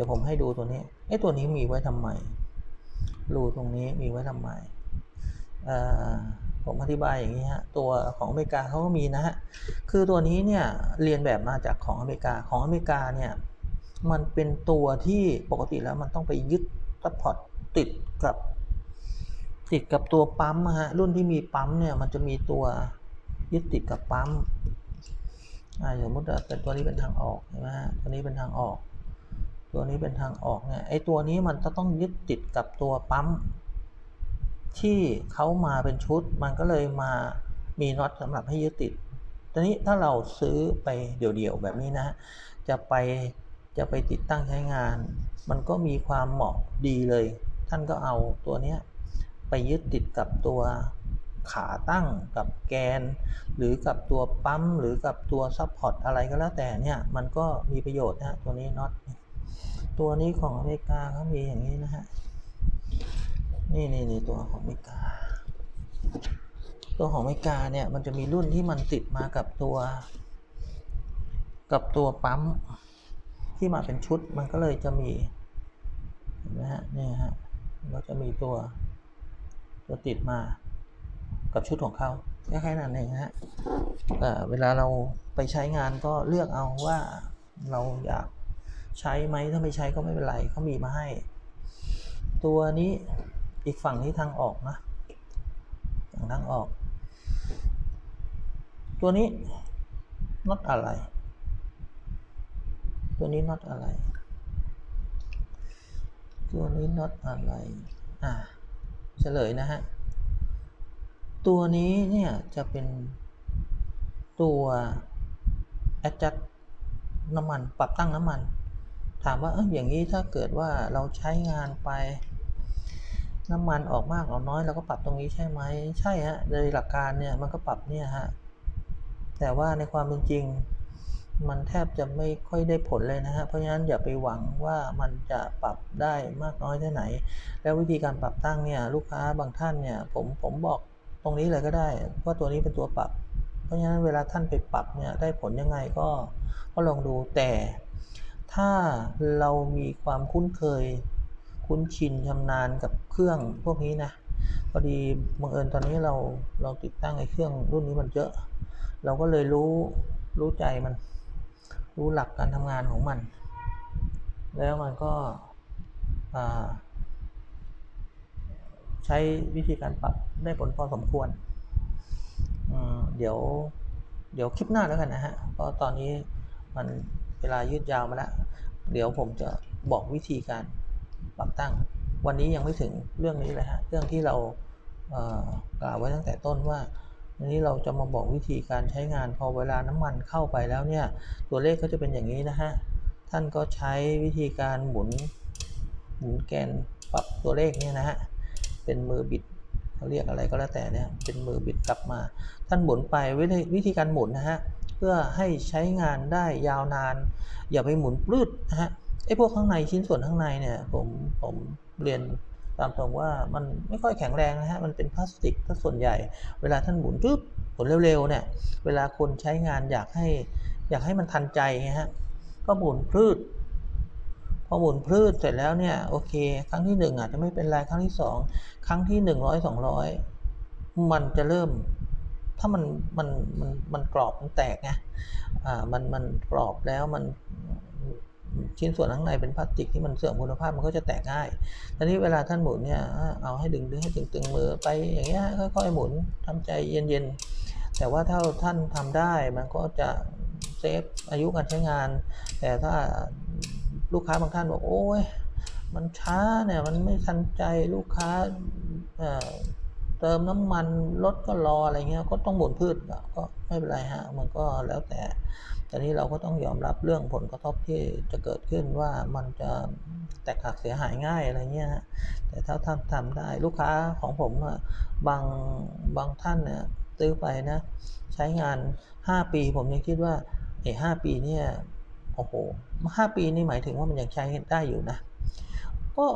ดี๋ยวผมให้ดูตัวนี้ไอ้ตัวนี้มีไว้ทำไมรูตรงนี้มีไว้ทำไมผมอธิบายอย่างนี้ฮะตัวของอเมริกาเขาก็มีนะฮะคือตัวนี้เนี่ยเรียนแบบมาจากของอเมริกาของอเมริกาเนี่ยมันเป็นตัวที่ปกติแล้วมันต้องไปยึดซัพพอร์ตติดกับติดกับตัวปั๊มฮะรุ่นที่มีปั๊มเนี่ยมันจะมีตัวยึดติดกับปั๊มอ่าสมมติว่าเป็นตัวนี้เป็นทางออกใช่ไหมฮะตัวนี้เป็นทางออก ตัวนี้เป็นทางออกเนี่ยไอ้ตัวนี้มันจะต้องยึดติดกับตัวปั๊ม ที่เขามาเป็นชุด มันก็เลยมามีน็อตสำหรับให้ยึดติดตอนนี้ถ้าเราซื้อไปเดี่ยวๆแบบนี้นะฮะจะไปจะไปติดตั้งใช้งาน มันก็มีความเหมาะดีเลย ท่านก็เอาตัวเนี้ยไปยึดติดกับตัวขาตั้งกับแกน หรือกับตัวปั๊ม หรือกับตัวซัพพอร์ตอะไรก็แล้วแต่เนี่ย มันก็มีประโยชน์นะฮะตัวนี้น็อต ตัวนี้ของอเมริกาเขามีอย่างนี้นะฮะ นี่นี่นี่ตัวของอเมริกา ตัวของอเมริกาเนี่ยมันจะมีรุ่นที่มันติดมากับตัว กับตัวปั๊มที่มาเป็นชุดมันก็เลยจะมีเห็นไหมฮะนี่ฮะมันก็จะมีตัวตัวติดมากับชุดของเขาแค่แค่นั้นเองฮะเอ่เวลาเราไปใช้งานก็เลือกเอาว่าเราอยาก ใช้ไหมถ้าไม่ใช้ก็ไม่เป็นไรเขามีมาให้ ตัวนี้อีกฝั่งนี้ทางออกนะฝั่งทางออก ตัวนี้น็อตอะไร ตัวนี้น็อตอะไร ตัวนี้น็อตอะไรอ่าเฉลยนะฮะ ตัวนี้เนี่ยจะเป็นตัว adjust น้ำมัน ปรับตั้งน้ำมัน ถามว่าเอออย่างนี้ถ้าเกิดว่าเราใช้งานไป น้ำมันออกมากออกน้อยเราก็ปรับตรงนี้ใช่ไหมใช่ฮะโดยหลักการเนี่ยมันก็ปรับเนี่ยฮะแต่ว่าในความเป็นจริง มันแทบจะไม่ค่อยได้ผลเลยนะฮะเพราะฉะนั้นอย่าไปหวังว่ามันจะปรับได้มากน้อยแค่ไหน แล้ววิธีการปรับตั้งเนี่ยลูกค้าบางท่านเนี่ยผมผมบอกตรงนี้เลยก็ได้ว่าตัวนี้เป็นตัวปรับ เพราะฉะนั้นเวลาท่านไปปรับเนี่ยได้ผลยังไงก็ก็ลองดูแต่ ถ้าเรามีความคุ้นเคย คุ้นชินชำนาญกับเครื่องพวกนี้นะพอดีบังเอิญตอนนี้เราเราติดตั้งไอ้เครื่องรุ่นนี้มันเยอะ เราก็เลยรู้รู้ใจมัน รู้หลักการทำงานของมัน แล้วมันก็ใช้วิธีการปรับได้ผลพอสมควร เดี๋ยวเดี๋ยวคลิปหน้าแล้วกันนะฮะ เพราะตอนนี้มัน เวลายืดยาวมาแล้วเดี๋ยวผมจะบอกวิธีการปรับตั้ง วันนี้ยังไม่ถึงเรื่องนี้เลยฮะเรื่องที่เรากล่าวไว้ตั้งแต่ต้นว่าวันนี้เราจะมาบอกวิธีการใช้งานพอเวลาน้ำมันเข้าไปแล้วเนี่ย ตัวเลขก็จะเป็นอย่างนี้นะฮะ ท่านก็ใช้วิธีการหมุนหมุนแกนปรับตัวเลขเนี่ยนะฮะ เป็นมือบิดเขาเรียกอะไรก็แล้วแต่เนี่ย เป็นมือบิดกลับมา ท่านหมุนไปวิธีการหมุนนะฮะ เพื่อให้ใช้งานได้ยาวนาน อย่าไปหมุนปลืดนะฮะไอ้พวกข้างในชิ้นส่วนข้างในเนี่ยผมผมเรียนตามตรงว่ามันไม่ค่อยแข็งแรงนะฮะมันเป็นพลาสติกถ้าส่วนใหญ่ เวลาท่านหมุนปึ๊บหมุนเร็วๆเนี่ยเวลาคนใช้งานอยากให้อยากให้มันทันใจไงฮะก็หมุนพลืดพอหมุนพลืดเสร็จแล้วเนี่ยโอเค ครั้งที่หนึ่งอาจจะไม่เป็นไรครั้งที่สองครั้งที่หนึ่งร้อยสองร้อยมันจะเริ่ม ถ้ามันมันมันมันกรอบมันแตกไงอ่ามันมันกรอบแล้วมันชิ้นส่วนข้างในเป็นพลาสติกที่มันเสื่อมคุณภาพมันก็จะแตกง่ายทีนี้เวลาท่านหมุนเนี่ยเอาให้ดึงดึงให้ตึงตึงมือไปอย่างเงี้ยค่อยๆหมุนทำใจเย็นๆ แต่ว่าถ้าท่านทำได้มันก็จะเซฟอายุการใช้งาน แต่ถ้าลูกค้าบางท่านบอกโอ้ยมันช้าเนี่ยมันไม่ทันใจลูกค้า เติมน้ำมันรถก็รออะไรเงี้ยก็ต้องหมุนพืชก็ไม่เป็นไรฮะมันก็แล้วแต่ตอนนี้เราก็ต้องยอมรับเรื่องผลกระทบที่จะเกิดขึ้นว่ามันจะแตกหักเสียหายง่ายอะไรเงี้ยแต่ถ้าท่านทำได้ลูกค้าของผมอะบางบางท่านเนี่ยซื้อไปนะ ใช้งาน 5 ปีผมยังคิดว่าไอ้ห้าปีเนี่ยโอ้โหห้าปีนี่หมายถึงว่ามันยังใช้ได้อยู่นะ ก็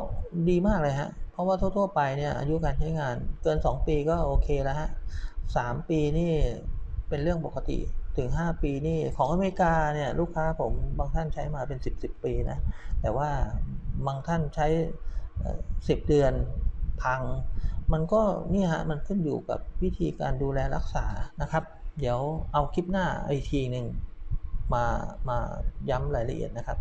ดีมากเลยฮะ เพราะว่าทั่ว ๆ ไปเนี่ยอายุการใช้งานเกิน 2 ปีก็โอเคแล้วฮะสามปีนี่เป็นเรื่องปกติถึง 5 ปีนี่ของอเมริกาเนี่ยลูกค้าผมบางท่านใช้มาเป็น 10 10 ปีนะ แต่ว่าบางท่านใช้ 10 เดือนพัง มันก็นี่ฮะมันขึ้นอยู่กับวิธีการดูแลรักษานะครับ เดี๋ยวเอาคลิปหน้าอีกทีหนึ่งมามาย้ำรายละเอียดนะครับ